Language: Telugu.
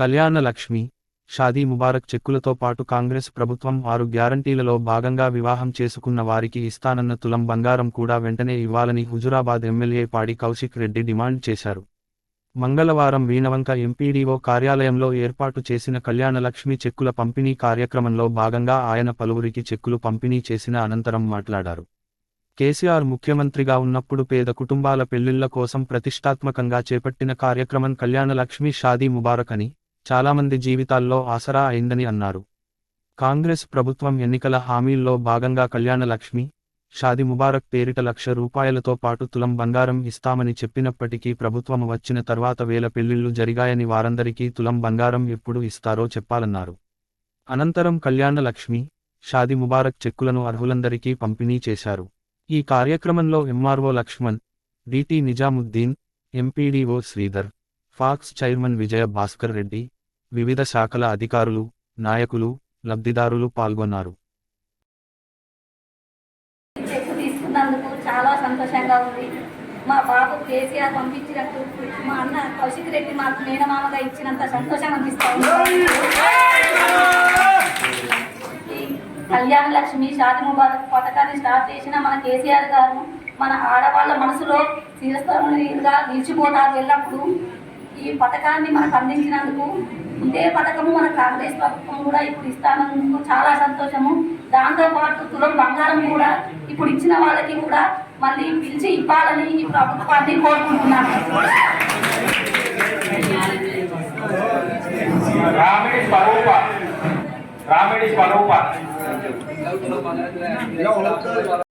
కళ్యాణ లక్ష్మి షాదీ ముబారక్ చెక్కులతో పాటు కాంగ్రెస్ ప్రభుత్వం ఆరు గ్యారంటీలలో భాగంగా వివాహం చేసుకున్న వారికి ఇస్తానన్న తులం బంగారం కూడా వెంటనే ఇవ్వాలని హుజురాబాద్ ఎమ్మెల్యే పాడి కౌశిక్ రెడ్డి డిమాండ్ చేశారు. మంగళవారం వీణవంక ఎంపీడీఓ కార్యాలయంలో ఏర్పాటు చేసిన కళ్యాణలక్ష్మి చెక్కుల పంపిణీ కార్యక్రమంలో భాగంగా ఆయన పలువురికి చెక్కులు పంపిణీ చేసిన అనంతరం మాట్లాడారు. కేసీఆర్ ముఖ్యమంత్రిగా ఉన్నప్పుడు పేద కుటుంబాల పెళ్ళిళ్ళ కోసం ప్రతిష్టాత్మకంగా చేపట్టిన కార్యక్రమం కళ్యాణలక్ష్మి షాదీ ముబారక్ అని చాలామంది జీవితాల్లో ఆసరా అయిందని అన్నారు. కాంగ్రెస్ ప్రభుత్వం ఎన్నికల హామీల్లో భాగంగా కళ్యాణలక్ష్మి షాది ముబారక్ పేరిట లక్ష రూపాయలతో పాటు తులం బంగారం ఇస్తామని చెప్పినప్పటికీ ప్రభుత్వం వచ్చిన తర్వాత వేల పెళ్ళిళ్ళు జరిగాయని వారందరికీ తులం బంగారం ఎప్పుడు ఇస్తారో చెప్పాలన్నారు. అనంతరం కళ్యాణలక్ష్మి షాది ముబారక్ చెక్కులను అర్హులందరికీ పంపిణీ చేశారు. ఈ కార్యక్రమంలో MRO Laxman DT Nizamuddin MPDO Sridhar PACS chairman Vijaya Bhaskar Reddy వివిధ శాఖల అధికారులు నాయకులు లబ్ధిదారులు పాల్గొన్నారు. చాలా సంతోషంగా ఉంది. మా బాబు కేసీఆర్ పంపించినట్టు మా అన్న కౌశిక్ రెడ్డి మాకు మేనమామగా ఇచ్చినంత సంతోషం అనిపిస్తుంది కళ్యాణ లక్ష్మి షాది ముబారక్ పథకాన్ని స్టార్ట్ చేసిన మన కేసీఆర్ గారు మన ఆడవాళ్ళ మనసులో చిరస్థాయిగా నిలిచిపోతారు ఎల్లప్పుడూ. ఈ పథకాన్ని మనకు అందించినందుకు ఇదే పథకము మన కాంగ్రెస్ ప్రభుత్వం కూడా ఇప్పుడు ఇస్తానందుకు చాలా సంతోషము. దాంతోపాటు తులం బంగారం కూడా ఇప్పుడు ఇచ్చిన వాళ్ళకి కూడా మళ్ళీ పిలిచి ఇవ్వాలని ఈ ప్రభుత్వాన్ని కోరుకుంటున్నాను. రామిడి స్వరూప రామిడి స్వరూప